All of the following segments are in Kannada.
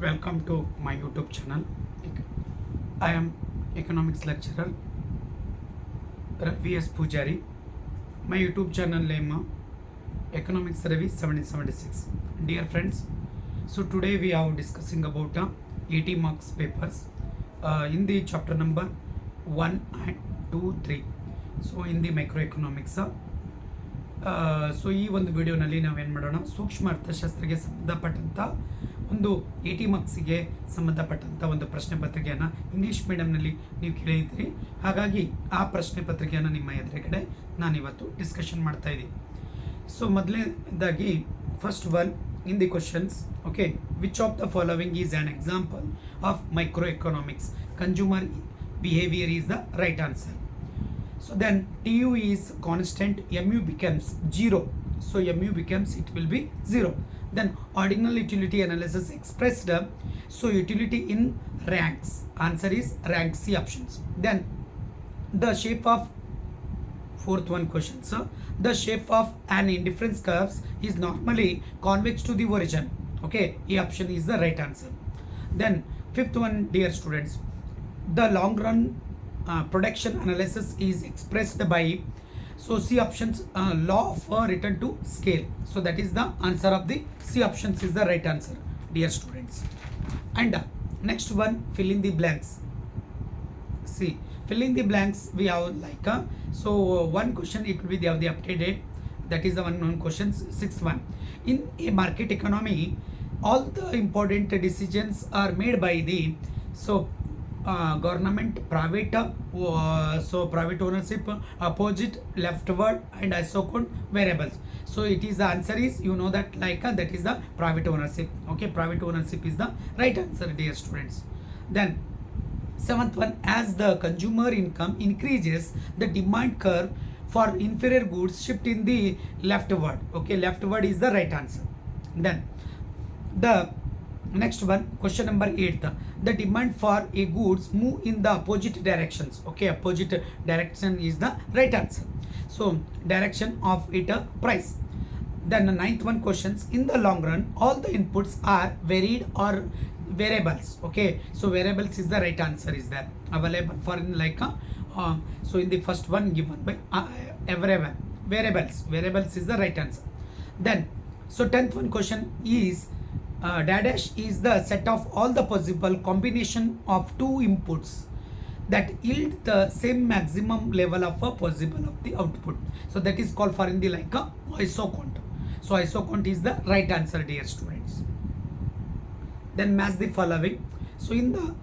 Welcome to my YouTube channel. I am economics lecturer Ravi S. Pujari. My YouTube channel name Economics Ravi 1776. Dear friends, so today we are discussing about uh, 80 marks papers uh, in the chapter number 1 and 2, 3. So in the microeconomics uh, so ಈ ಒಂದು ವಿಡಿಯೋನಲ್ಲಿ ನಾವೇನು ಮಾಡೋಣ ಸೂಕ್ಷ್ಮ ಅರ್ಥಶಾಸ್ತ್ರಕ್ಕೆ ಸಂಬಂಧಪಟ್ಟಂಥ ಒಂದು ಟಿ ಮಾರ್ಕ್ಸಿಗೆ ಸಂಬಂಧಪಟ್ಟಂಥ ಒಂದು ಪ್ರಶ್ನೆ ಪತ್ರಿಕೆಯನ್ನು ಇಂಗ್ಲೀಷ್ ಮೀಡಿಯಮ್ನಲ್ಲಿ ನೀವು ಕೇಳಿದ್ದೀರಿ ಹಾಗಾಗಿ ಆ ಪ್ರಶ್ನೆ ಪತ್ರಿಕೆಯನ್ನು ನಿಮ್ಮ ಎದುರುಗಡೆ ನಾನಿವತ್ತು ಡಿಸ್ಕಷನ್ ಮಾಡ್ತಾ ಇದ್ದೀನಿ ಸೊ ಮೊದಲನೇದಾಗಿ first one in the questions okay which of the following is an example of microeconomics consumer behaviour is the right answer So then Tu is constant, Mu becomes 0. So Mu becomes, it will be 0. Then ordinal utility analysis expressed. So utility in ranks. Answer is rank C options. Then the shape of fourth one question so the shape of an indifference curves is normally convex to the origin okay a option is the right answer then fifth one dear students the long run uh, production analysis is expressed by so C options uh, law of uh, return to scale. So that is the answer of the C options is the right answer, dear students. And uh, next one, fill in the blanks. See, fill in the blanks we have like uh, so uh, one question it will be they have the updated. That is the one known questions sixth one. In a market economy, all the important decisions are made by the so government private uh, so private ownership uh, opposite leftward and isocode variables so it is the answer is you know that like uh, that is the private ownership okay private ownership is the right answer dear students then seventh one as the consumer income increases the demand curve for inferior goods shift in the leftward okay leftward is the right answer then the next one question number 8 the demand for a goods move in the opposite directions okay opposite direction is the right answer so direction of it a uh, price then the ninth one questions in the long run all the inputs are varied or variables okay so variables is the right answer is there available for in like a, uh, uh, so in the first one given by uh, variables variables is the right answer then so 10th one question is uh, Dadash is the set of all the possible combination of two inputs that yield the same maximum level of a possible of the output. So that is called for in the like a isoquant. So isoquant is the right answer dear students. Then match the following. So in the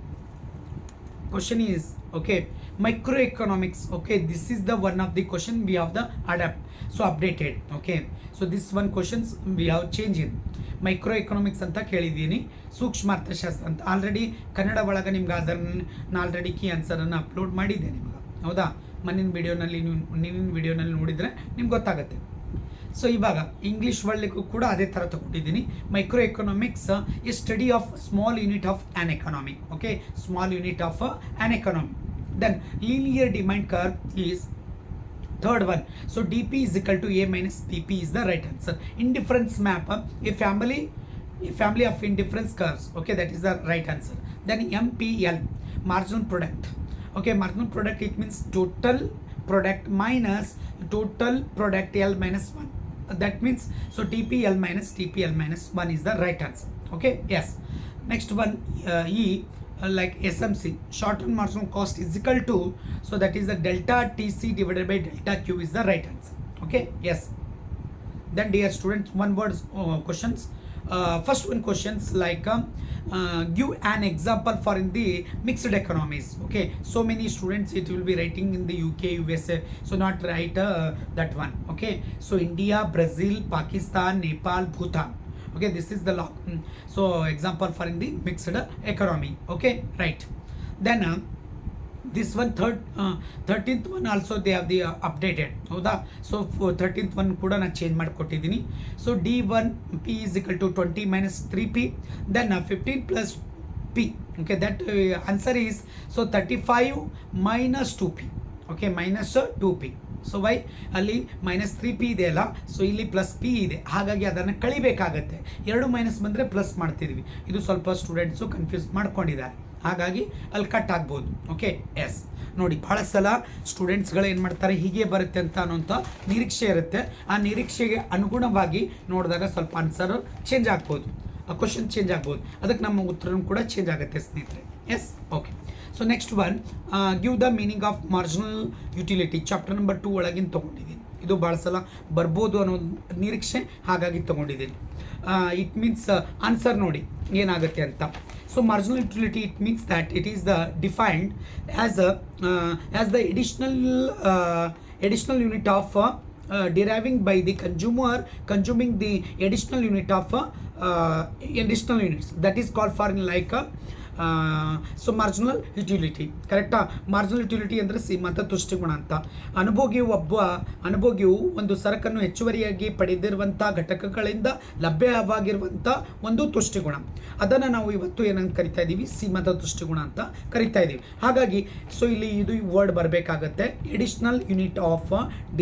question is okay microeconomics okay this is the one of the question we have the adapt so updated okay so this one questions we have changed in. Microeconomics ಅಂತ ಕೇಳಿದ್ದೀನಿ ಸೂಕ್ಷ್ಮ ಅರ್ಥಶಾಸ್ತ್ರ ಅಂತ ಆಲ್ರೆಡಿ ಕನ್ನಡ ಒಳಗೆ ನಿಮ್ಗೆ ಅದನ್ನು ಆಲ್ರೆಡಿ ಕೀ ಆನ್ಸರನ್ನು ಅಪ್ಲೋಡ್ ಮಾಡಿದ್ದೆ ನಿಮ್ಗೆ ಹೌದಾ ಮನ್ನಿನ ವಿಡಿಯೋನಲ್ಲಿ ನೀವು ನಿನ್ನಿನ ವಿಡಿಯೋನಲ್ಲಿ ನೋಡಿದರೆ ನಿಮ್ಗೆ ಗೊತ್ತಾಗುತ್ತೆ ಸೊ ಇವಾಗ ಇಂಗ್ಲೀಷ್ ವರ್ಲ್ಡ್ಗೂ ಕೂಡ ಅದೇ ಥರ ತಗೊಂಡಿದ್ದೀನಿ microeconomics a study of small unit of an economy okay small unit of an economy then linear demand curve is Third one, so dp is equal to a minus dp is the right answer. Indifference map, a family, a family of indifference curves. Okay, that is the right answer. Then MPL, marginal product. Okay, marginal product it means total product minus total product L minus 1. That means, so TPL minus TPL minus 1 is the right answer. Okay, yes. Next one, uh, E, uh, like SMC short term marginal cost is equal to so that is the delta TC divided by delta Q is the right answer okay yes then dear students one word uh, questions uh, first one questions like um, uh, give an example for in the mixed economies okay so many students it will be writing in the uk usa so not write uh, that one okay so india brazil pakistan nepal bhutan okay this is the law Mm. so example for in the mixed economy okay right then uh, this one third uh, 13th one also they have the uh, updated ಹೌದಾ ಸೊ ಥರ್ಟೀನ್ತ್ ಒನ್ ಕೂಡ ನಾನು change ಮಾಡಿಕೊಟ್ಟಿದ್ದೀನಿ so D one P is equal to twenty minus three P then fifteen plus P okay that answer is so thirty five minus two P okay minus two P so Y ಅಲ್ಲಿ ಮೈನಸ್ ತ್ರೀ ಪಿ ಇದೆ ಅಲ್ಲ ಸೊ ಇಲ್ಲಿ ಪ್ಲಸ್ ಪಿ ಇದೆ ಹಾಗಾಗಿ ಅದನ್ನು ಕಳಿಬೇಕಾಗತ್ತೆ ಎರಡು ಮೈನಸ್ ಬಂದರೆ ಪ್ಲಸ್ ಮಾಡ್ತಿದ್ವಿ ಇದು ಸ್ವಲ್ಪ ಸ್ಟೂಡೆಂಟ್ಸು ಕನ್ಫ್ಯೂಸ್ ಮಾಡ್ಕೊಂಡಿದ್ದಾರೆ ಹಾಗಾಗಿ ಅಲ್ಲಿ ಕಟ್ ಆಗ್ಬೋದು ಓಕೆ ಎಸ್ ನೋಡಿ ಭಾಳ ಸಲ ಸ್ಟೂಡೆಂಟ್ಸ್ಗಳು ಏನು ಮಾಡ್ತಾರೆ ಹೀಗೆ ಬರುತ್ತೆ ಅಂತ ಅನ್ನೋಂಥ ನಿರೀಕ್ಷೆ ಇರುತ್ತೆ ಆ ನಿರೀಕ್ಷೆಗೆ ಅನುಗುಣವಾಗಿ ನೋಡಿದಾಗ ಸ್ವಲ್ಪ ಆನ್ಸರು ಚೇಂಜ್ ಆಗ್ಬೋದು ಕ್ವಶನ್ ಚೇಂಜ್ ಆಗ್ಬೋದು ಅದಕ್ಕೆ ನಮ್ಮ ಉತ್ತರನೂ ಕೂಡ ಚೇಂಜ್ ಆಗುತ್ತೆ ಸ್ನೇಹಿತರೆ yes okay so next one give the meaning of marginal utility chapter number two 2 ಒಳಗಿನ ತಗೊಂಡಿದ್ದೀನಿ ಇದು ಭಾಳ ಸಲ ಬರ್ಬೋದು ಅನ್ನೋ ನಿರೀಕ್ಷೆ ಹಾಗಾಗಿ ತಗೊಂಡಿದ್ದೀನಿ ಇಟ್ ಮೀನ್ಸ್ ಆನ್ಸರ್ ನೋಡಿ ಏನಾಗುತ್ತೆ ಅಂತ so marginal utility it means that it is the defined as as the additional additional unit of deriving by the consumer consuming the additional unit of additional units that is call for like so marginal utility ಕರೆಕ್ಟಾ ಮಾರ್ಜಿನಲ್ ಯುಟಿಲಿಟಿ ಅಂದರೆ ಸೀಮಂತ ತುಷ್ಟಿಗುಣ ಅಂತ ಅನುಭೋಗಿಯು ಒಬ್ಬ ಅನುಭೋಗಿಯು ಒಂದು ಸರಕನ್ನು ಹೆಚ್ಚುವರಿಯಾಗಿ ಪಡೆದಿರುವಂಥ ಘಟಕಗಳಿಂದ ಲಭ್ಯವಾಗಿರುವಂಥ ಒಂದು ಗುಣ ಅದನ್ನು ನಾವು ಇವತ್ತು ಏನಂತ ಕರಿತಾ ಇದ್ದೀವಿ ಸೀಮಂತ ದೃಷ್ಟಿಗುಣ ಅಂತ ಕರಿತಾ ಇದ್ದೀವಿ ಹಾಗಾಗಿ ಸೊ ಇಲ್ಲಿ ಇದು word ಬರಬೇಕಾಗತ್ತೆ additional unit of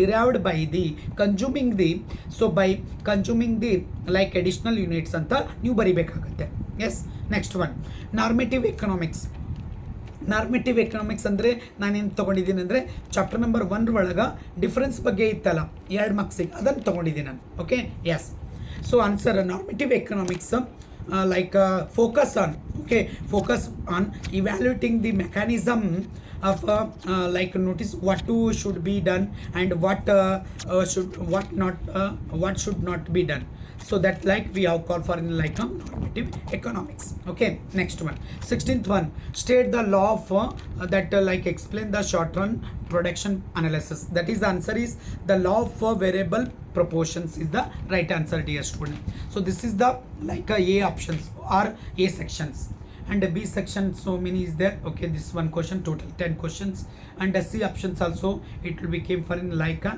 derived by the consuming the so by consuming the like additional units ಅಂತ ನೀವು ಬರಿಬೇಕಾಗತ್ತೆ yes next one normative economics normative economics ಅಂದರೆ ನಾನೇನು ತೊಗೊಂಡಿದ್ದೀನಿ ಅಂದರೆ ಚಾಪ್ಟರ್ ನಂಬರ್ ಒನ್ ಒಳಗೆ ಡಿಫ್ರೆನ್ಸ್ ಬಗ್ಗೆ ಇತ್ತಲ್ಲ ಎರಡು ಮಾರ್ಕ್ಸಿಗೆ ಅದನ್ನು ತೊಗೊಂಡಿದ್ದೀನಿ ನಾನು okay yes so answer normative economics like focus on okay focus on evaluating the mechanism of like notice what to should be done and what should what not what should not be done so that like we have called for in like normative economics okay next one 16th one state the law of uh, that uh, like explain the short run production analysis that is the answer is the law for variable proportions is the right answer dear student so this is the like uh, a options or a sections and b section so many is there okay this one question total 10 questions and c options also it will become for in like a uh,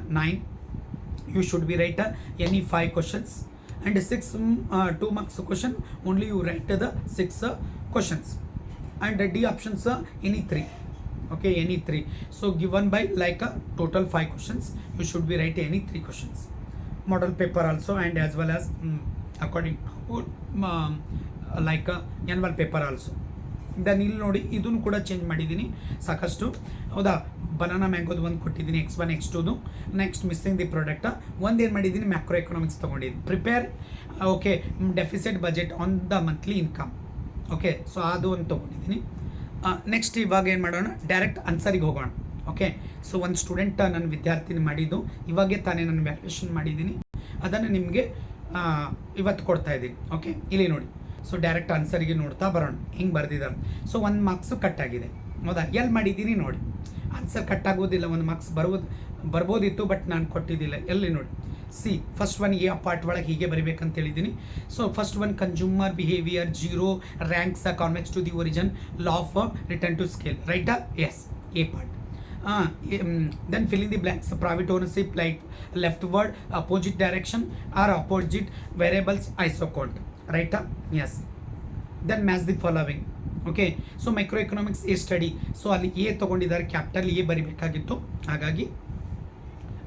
9 you should be right uh, any 5 questions and six uh, 2 marks question only you write the six uh, questions and the d options are any three okay any three so given by like a total five questions you should be write any three questions model paper also and as well as um, according to um, like a annual paper also then ಇಲ್ಲಿ know ಇದನ್ನು kuda change madidini sakashtu ಹೌದಾ ಬನಾನಾ ಮ್ಯಾಂಗೋದು ಒಂದು ಕೊಟ್ಟಿದ್ದೀನಿ ಎಕ್ಸ್ ಒನ್ ಎಕ್ಸ್ ಟೂದು ನೆಕ್ಸ್ಟ್ ಮಿಸ್ಸಿಂಗ್ ದಿ ಪ್ರಾಡಕ್ಟ್ ಒಂದು ಏನು ಮಾಡಿದ್ದೀನಿ ಮ್ಯಾಕ್ರೋ ಎಕನಾಮಿಕ್ಸ್ ತೊಗೊಂಡಿದ್ದೀನಿ prepare okay deficit budget on the monthly income okay so ಅದು ಒಂದು ತೊಗೊಂಡಿದ್ದೀನಿ ನೆಕ್ಸ್ಟ್ ಇವಾಗ ಏನು ಮಾಡೋಣ ಡೈರೆಕ್ಟ್ ಆನ್ಸರಿಗೆ ಹೋಗೋಣ ಓಕೆ ಸೊ ಒಂದು ಸ್ಟೂಡೆಂಟ್ ನನ್ನ ವಿದ್ಯಾರ್ಥಿನಿ ಮಾಡಿದ್ದು ಇವಾಗೆ ತಾನೇ ನಾನು ವ್ಯಾಲ್ಯೂಷನ್ ಮಾಡಿದ್ದೀನಿ ಅದನ್ನು ನಿಮಗೆ ಇವತ್ತು ಕೊಡ್ತಾ ಇದ್ದೀನಿ ಓಕೆ ಇಲ್ಲಿ ನೋಡಿ ಸೊ ಡೈರೆಕ್ಟ್ ಆನ್ಸರಿಗೆ ನೋಡ್ತಾ ಬರೋಣ ಹಿಂಗೆ ಬರ್ದಿದ್ದಾರೆ ಸೊ ಒಂದು ಮಾರ್ಕ್ಸು ಕಟ್ ಆಗಿದೆ ಹೌದಾ ಎಲ್ಲಿ ಮಾಡಿದ್ದೀನಿ ನೋಡಿ ಆನ್ಸರ್ ಕಟ್ಟಾಗೋದಿಲ್ಲ ಒಂದು ಮಾರ್ಕ್ಸ್ ಬರ್ಬೋದು ಬರ್ಬೋದಿತ್ತು ಬಟ್ ನಾನು ಕೊಟ್ಟಿದ್ದಿಲ್ಲ ಎಲ್ಲಿ ನೋಡಿ C first one A part ಒಳಗೆ ಹೀಗೆ ಬರಿಬೇಕಂತ ಹೇಳಿದ್ದೀನಿ so first one consumer behaviour zero ranks ಆ convex to the origin law of return to scale ರೈಟಾ yes A part then the the private blanks ownership like word opposite direction are opposite variables variables right ರೈಟಾ yes then match the following okay so microeconomics a study so ಅಲ್ಲಿ ಎ ತೊಗೊಂಡಿದ್ದಾರೆ ಕ್ಯಾಪಿಟಲ್ ಎ ಬರಿಬೇಕಾಗಿತ್ತು ಹಾಗಾಗಿ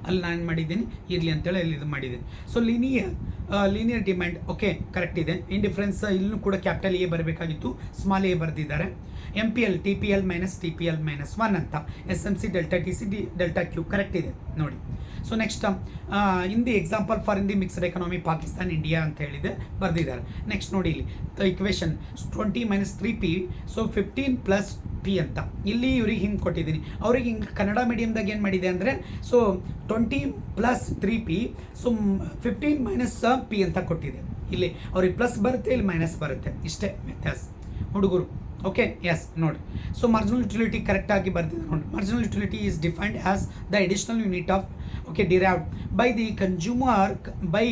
ಅಲ್ಲಿ ನಾನು ಮಾಡಿದ್ದೀನಿ ಇರಲಿ ಅಂತೇಳಿ ಅಲ್ಲಿ ಇದು ಮಾಡಿದ್ದೀನಿ so linear linear demand okay correct ಇದೆ ಇನ್ ಡಿಫ್ರೆನ್ಸ್ ಇಲ್ಲೂ ಕೂಡ ಕ್ಯಾಪಿಟಲ್ ಎ ಬರಬೇಕಾಗಿತ್ತು ಸ್ಮಾಲ್ ಎ ಬರೆದಿದ್ದಾರೆ M P L T P L minus T P L minus one ಅಂತ S M C delta T C D delta Q correct ಇದೆ ನೋಡಿ so next in the example for in the mixed economy Pakistan India ಅಂತ ಹೇಳಿದೆ ಬರೆದಿದ್ದಾರೆ ನೆಕ್ಸ್ಟ್ ನೋಡಿ ಇಲ್ಲಿ equation twenty minus three P so fifteen plus P ಅಂತ ಇಲ್ಲಿ ಇವ್ರಿಗೆ ಹಿಂಗೆ ಕೊಟ್ಟಿದ್ದೀನಿ ಅವ್ರಿಗೆ ಹಿಂಗೆ ಕನ್ನಡ ಮೀಡಿಯಮ್ದಾಗ ಏನು ಮಾಡಿದೆ ಅಂದರೆ so twenty plus three P so fifteen minus P ಅಂತ ಕೊಟ್ಟಿದೆ ಇಲ್ಲಿ ಅವ್ರಿಗೆ ಪ್ಲಸ್ ಬರುತ್ತೆ ಇಲ್ಲಿ ಮೈನಸ್ ಬರುತ್ತೆ ಇಷ್ಟೇ ಮೆಥಸ್ ಹುಡುಗರು ಓಕೆ ಎಸ್ ನೋಡಿ ಸೊ ಮಾರ್ಜಿನಲ್ ಯುಟಿಲಿಟಿ ಕರೆಕ್ಟ್ ಆಗಿ ಬರ್ತಿದೆ ನೋಡಿ marginal utility is defined as the additional unit of okay derived by the consumer by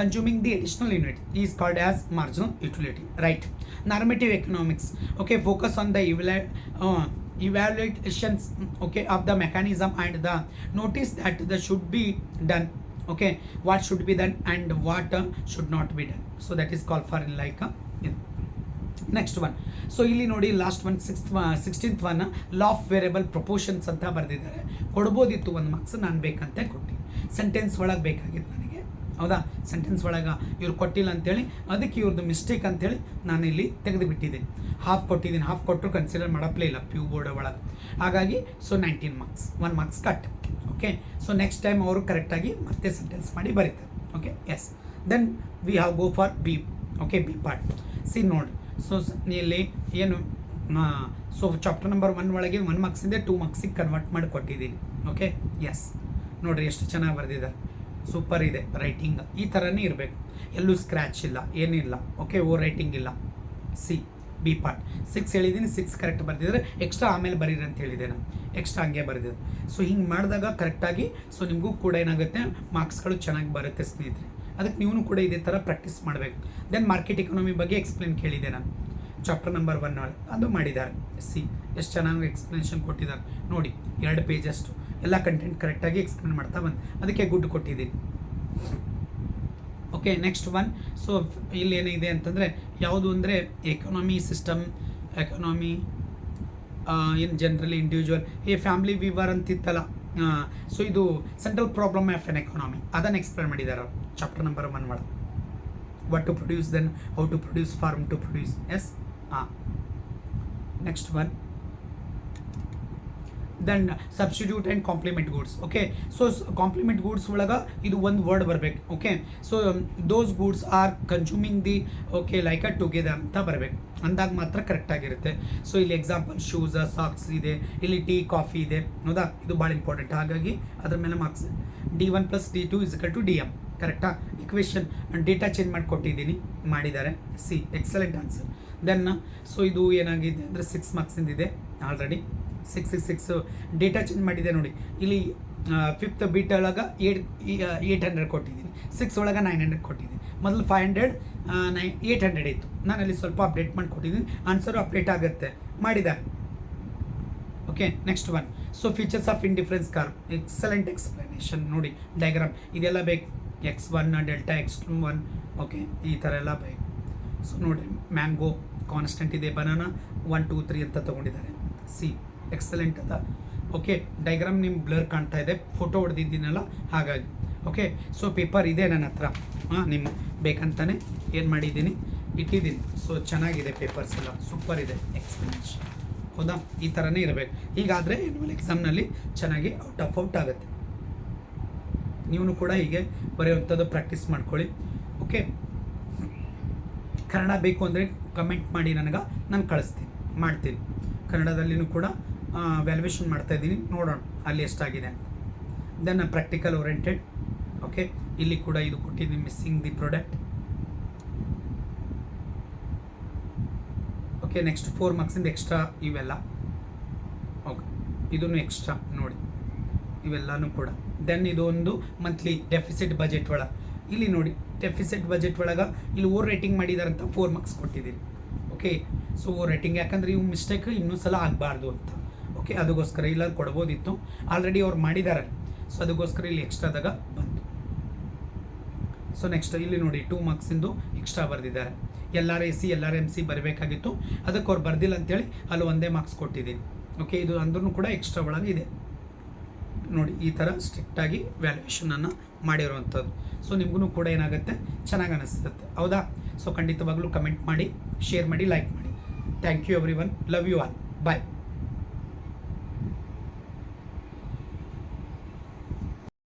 consuming the additional unit is called as marginal utility right normative economics okay focus on the ಇವ್ಯಾ evaluations okay of the mechanism and the notice that the should be done okay what should be done and what uh, should not be done so that is called for like uh, next one so ಇಲ್ಲಿ ನೋಡಿ last one sixth sixteenth one law of variable proportions ಅಂತ ಬರೆದಿದ್ದಾರೆ ಕೊಡ್ಬೋದಿತ್ತು ಒಂದು ಮಾರ್ಕ್ಸ್ ನಾನು ಬೇಕಂತ ಕೊಟ್ಟಿನಿ ಸೆಂಟೆನ್ಸ್ ಒಳಗೆ ಬೇಕಾಗಿತ್ತು ನನಗೆ ಹೌದಾ ಸೆಂಟೆನ್ಸ್ ಒಳಗೆ ಇವ್ರು ಕೊಟ್ಟಿಲ್ಲ ಅಂತೇಳಿ ಅದಕ್ಕೆ ಇವ್ರದ್ದು ಮಿಸ್ಟೇಕ್ ಅಂತೇಳಿ ನಾನು ಇಲ್ಲಿ ತೆಗೆದುಬಿಟ್ಟಿದ್ದೀನಿ ಹಾಫ್ ಕೊಟ್ಟಿದ್ದೀನಿ ಹಾಫ್ ಕೊಟ್ಟರು ಕನ್ಸಿಡರ್ ಮಾಡಪ್ಲೇ ಇಲ್ಲ ಪ್ಯೂ ಬೋರ್ಡ್ ಒಳಗೆ ಹಾಗಾಗಿ so nineteen marks one marks cut okay so next time ಅವರು ಕರೆಕ್ಟಾಗಿ ಮತ್ತೆ ಸೆಂಟೆನ್ಸ್ ಮಾಡಿ ಬರೀತಾರೆ okay yes then we have go for B okay B part C ನೋಡಿ ಸೊ ಇಲ್ಲಿ ಏನು ಸೊ ಚಾಪ್ಟರ್ ನಂಬರ್ ಒನ್ ಒಳಗೆ ಒನ್ ಮಾರ್ಕ್ಸಿಂದ ಟೂ ಮಾರ್ಕ್ಸಿಗೆ ಕನ್ವರ್ಟ್ ಮಾಡಿ ಕೊಟ್ಟಿದ್ದೀನಿ ಓಕೆ ಎಸ್ ನೋಡಿರಿ ಎಷ್ಟು ಚೆನ್ನಾಗಿ ಬರೆದಿದ್ದಾರೆ ಸೂಪರ್ ಇದೆ ರೈಟಿಂಗ್ ಈ ಥರನೇ ಇರಬೇಕು ಎಲ್ಲೂ ಸ್ಕ್ರ್ಯಾಚ್ ಇಲ್ಲ ಏನಿಲ್ಲ ಓಕೆ ಓ ರೈಟಿಂಗ್ ಇಲ್ಲ ಸಿ ಬಿ ಪಾರ್ಟ್ ಸಿಕ್ಸ್ ಹೇಳಿದ್ದೀನಿ ಸಿಕ್ಸ್ ಕರೆಕ್ಟ್ ಬರೆದಿದ್ರೆ ಎಕ್ಸ್ಟ್ರಾ ಆಮೇಲೆ ಬರೀರಿ ಅಂತ ಹೇಳಿದೆ ನಾನು ಎಕ್ಸ್ಟ್ರಾ ಹಂಗೆ ಬರೆದಿದ್ದು ಸೊ ಹಿಂಗೆ ಮಾಡಿದಾಗ ಕರೆಕ್ಟಾಗಿ ಸೊ ನಿಮಗೂ ಕೂಡ ಏನಾಗುತ್ತೆ ಮಾರ್ಕ್ಸ್ಗಳು ಚೆನ್ನಾಗಿ ಬರುತ್ತೆ ಸ್ನೇಹಿತರೆ ಅದಕ್ಕೆ ನೀವು ಕೂಡ ಇದೇ ಥರ ಪ್ರಾಕ್ಟೀಸ್ ಮಾಡಬೇಕು ದೆನ್ ಮಾರ್ಕೆಟ್ ಎಕನಾಮಿ ಬಗ್ಗೆ ಎಕ್ಸ್ಪ್ಲೇನ್ ಕೇಳಿದೆ ನಾನು ಚಾಪ್ಟರ್ ನಂಬರ್ ಒನ್ ಅಲ್ಲಿ ಅದು ಮಾಡಿದ್ದಾರೆ ಸಿ ಎಷ್ಟು ಚೆನ್ನಾಗಿ ಎಕ್ಸ್ಪ್ಲನೇಷನ್ ಕೊಟ್ಟಿದ್ದಾರೆ ನೋಡಿ ಎರಡು ಪೇಜಷ್ಟು ಎಲ್ಲ ಕಂಟೆಂಟ್ ಕರೆಕ್ಟಾಗಿ ಎಕ್ಸ್ಪ್ಲೇನ್ ಮಾಡ್ತಾ ಬಂದು ಅದಕ್ಕೆ ಗುಡ್ ಕೊಟ್ಟಿದ್ದೀನಿ ಓಕೆ ನೆಕ್ಸ್ಟ್ ಒನ್ ಸೊ ಇಲ್ಲಿ ಏನಿದೆ ಅಂತಂದರೆ ಯಾವುದು ಅಂದರೆ economy system economy in generally individual ಈ ಫ್ಯಾಮಿಲಿ ವಿವರ್ ಅಂತಿತ್ತಲ್ಲ ಸೊ ಇದು central problem of an economy ಅದನ್ನು ಎಕ್ಸ್ಪ್ಲೇನ್ ಮಾಡಿದ್ದಾರೆ ಚಾಪ್ಟರ್ ನಂಬರ್ ಒನ್ ಒಳಗೆ what to produce then how to produce for whom to produce yes ಹಾಂ next one then substitute and complement goods okay so complement goods ಒಳಗೆ ಇದು ಒಂದು ವರ್ಡ್ ಬರಬೇಕು okay so those goods are consuming the okay like a together ಅಂತ ಬರಬೇಕು ಅಂದಾಗ ಮಾತ್ರ ಕರೆಕ್ಟಾಗಿರುತ್ತೆ ಸೊ ಇಲ್ಲಿ ಎಕ್ಸಾಂಪಲ್ ಶೂಸ ಸಾಕ್ಸ್ ಇದೆ ಇಲ್ಲಿ ಟೀ ಕಾಫಿ ಇದೆ ಹೌದಾ ಇದು ಭಾಳ ಇಂಪಾರ್ಟೆಂಟ್ ಹಾಗಾಗಿ ಅದ್ರ ಮೇಲೆ marks D one plus D two equal to D M ಕರೆಕ್ಟಾ ಇಕ್ವೇಷನ್ ಡೇಟಾ ಚೇಂಜ್ ಮಾಡಿಕೊಟ್ಟಿದ್ದೀನಿ ಮಾಡಿದ್ದಾರೆ C excellent answer then so ಇದು ಏನಾಗಿದೆ ಅಂದರೆ ಸಿಕ್ಸ್ ಮಾರ್ಕ್ಸಿಂದ ಇದೆ already six six six data change ಮಾಡಿದೆ ನೋಡಿ ಇಲ್ಲಿ ಫಿಫ್ತ್ ಬೀಟ್ ಒಳಗೆ ಏಟ್ ಏಯ್ಟ್ ಹಂಡ್ರೆಡ್ ಕೊಟ್ಟಿದ್ದೀನಿ ಸಿಕ್ಸ್ ಒಳಗೆ ನೈನ್ ಹಂಡ್ರೆಡ್ ಕೊಟ್ಟಿದ್ದೀನಿ ಮೊದಲು five hundred nine eight hundred ಇತ್ತು ನಾನು ಅಲ್ಲಿ ಸ್ವಲ್ಪ ಅಪ್ಡೇಟ್ ಮಾಡಿ ಕೊಟ್ಟಿದ್ದೀನಿ ಆನ್ಸರು ಅಪ್ಡೇಟ್ ಆಗುತ್ತೆ ಮಾಡಿದೆ okay next one so features of indifference curve excellent explanation ನೋಡಿ ಡಯಾಗ್ರಾಮ್ ಇದೆಲ್ಲ ಬೇಕು X one delta X one okay ಈ ಥರ ಎಲ್ಲ ಬೇಕು ಸೊ ನೋಡಿ ಮ್ಯಾಂಗೋ ಕಾನ್ಸ್ಟೆಂಟ್ ಇದೆ ಬನಾನಾ ಒನ್ ಟೂ ತ್ರೀ ಅಂತ ತೊಗೊಂಡಿದ್ದಾರೆ ಸಿ ಎಕ್ಸಲೆಂಟ್ ಅದ ಓಕೆ ಡೈಗ್ರಾಮ್ ನಿಮ್ಮ ಬ್ಲರ್ ಕಾಣ್ತಾ ಇದೆ ಫೋಟೋ ಹೊಡೆದಿದ್ದೀನಲ್ಲ ಹಾಗಾಗಿ ಓಕೆ ಸೊ ಪೇಪರ್ ಇದೆ ನನ್ನ ಹತ್ರ ಹಾಂ ನಿಮ್ಮ ಬೇಕಂತಾನೆ ಏನು ಮಾಡಿದ್ದೀನಿ ಇಟ್ಟಿದ್ದೀನಿ ಸೊ ಚೆನ್ನಾಗಿದೆ ಪೇಪರ್ಸ್ ಎಲ್ಲ ಸೂಪರ್ ಇದೆ ಎಕ್ಸ್ಪೀರಿಯನ್ಸ್ ಹೌದಾ ಈ ಥರನೇ ಇರಬೇಕು ಹೀಗಾದರೆ ಆ್ಯನ್ಯುವಲ್ ಎಕ್ಸಾಮ್ನಲ್ಲಿ ಚೆನ್ನಾಗಿ ಔಟ್ ಆಫ್ ಔಟ್ ಆಗುತ್ತೆ ನೀವು ಕೂಡ ಹೀಗೆ ಬರೆಯುವಂಥದ್ದು ಪ್ರಾಕ್ಟೀಸ್ ಮಾಡ್ಕೊಳ್ಳಿ ಓಕೆ ಕನ್ನಡ ಬೇಕು ಅಂದರೆ ಕಮೆಂಟ್ ಮಾಡಿ ನನಗೆ ನಾನು ಕಳಿಸ್ತೀನಿ ಮಾಡ್ತೀನಿ ಕನ್ನಡದಲ್ಲಿಯೂ ಕೂಡ ಮಾಡ್ತಾ ಇದ್ದೀನಿ ನೋಡೋಣ ಅಲ್ಲಿ ಎಷ್ಟಾಗಿದೆ ದೆನ್ ಪ್ರಾಕ್ಟಿಕಲ್ ಓರಿಯೆಂಟೆಡ್ ಓಕೆ ಇಲ್ಲಿ ಕೂಡ ಇದು ಕೊಟ್ಟಿದ್ದೀನಿ missing the product okay next four ಮಾರ್ಕ್ಸಿಂದ extra ಇವೆಲ್ಲ ಓಕೆ ಇದನ್ನು ಎಕ್ಸ್ಟ್ರಾ ನೋಡಿ ಇವೆಲ್ಲನೂ ಕೂಡ ದೆನ್ ಇದೊಂದು ಮಂತ್ಲಿ ಡೆಫಿಸಿಟ್ ಬಜೆಟ್ ಒಳಗೆ ಇಲ್ಲಿ ನೋಡಿ ಡೆಫಿಸಿಟ್ ಬಜೆಟ್ ಒಳಗೆ ಇಲ್ಲಿ ಓವರ್ ರೇಟಿಂಗ್ ಮಾಡಿದಾರಂತ ಫೋರ್ ಮಾರ್ಕ್ಸ್ ಕೊಟ್ಟಿದ್ದೀನಿ ಓಕೆ ಸೊ ಓವರ್ ರೇಟಿಂಗ್ ಯಾಕಂದರೆ ಇವು ಮಿಸ್ಟೇಕ್ ಇನ್ನೂ ಸಲ ಆಗಬಾರ್ದು ಅಂತ ಓಕೆ ಅದಕ್ಕೋಸ್ಕರ ಇಲ್ಲ ಕೊಡ್ಬೋದಿತ್ತು ಆಲ್ರೆಡಿ ಅವ್ರು ಮಾಡಿದ್ದಾರೆ ಸೊ ಅದಕ್ಕೋಸ್ಕರ ಇಲ್ಲಿ ಎಕ್ಸ್ಟ್ರಾದಾಗ ಬಂತು ಸೊ ನೆಕ್ಸ್ಟ್ ಇಲ್ಲಿ ನೋಡಿ ಟೂ ಮಾರ್ಕ್ಸಿಂದು ಎಕ್ಸ್ಟ್ರಾ ಬರೆದಿದ್ದಾರೆ L R A C L R M C ಬರಬೇಕಾಗಿತ್ತು ಅದಕ್ಕೆ ಅವ್ರು ಬರ್ದಿಲ್ಲ ಅಂತೇಳಿ ಅಲ್ಲಿ ಒಂದೇ ಮಾರ್ಕ್ಸ್ ಕೊಟ್ಟಿದ್ದೀನಿ ಓಕೆ ಇದು ಅಂದ್ರೂ ಕೂಡ ಎಕ್ಸ್ಟ್ರಾ ಒಳಗೆ ಇದೆ ನೋಡಿ ಈ ಥರ ಸ್ಟ್ರಿಕ್ಟಾಗಿ ವ್ಯಾಲ್ಯೂಯೇಷನನ್ನು ಮಾಡಿರುವಂಥದ್ದು ಸೊ ನಿಮಗೂ ಕೂಡ ಏನಾಗುತ್ತೆ ಚೆನ್ನಾಗಿ ಅನಿಸುತ್ತೆ ಹೌದಾ ಸೊ ಖಂಡಿತವಾಗ್ಲೂ ಕಮೆಂಟ್ ಮಾಡಿ ಶೇರ್ ಮಾಡಿ ಲೈಕ್ ಮಾಡಿ thank you everyone love you all bye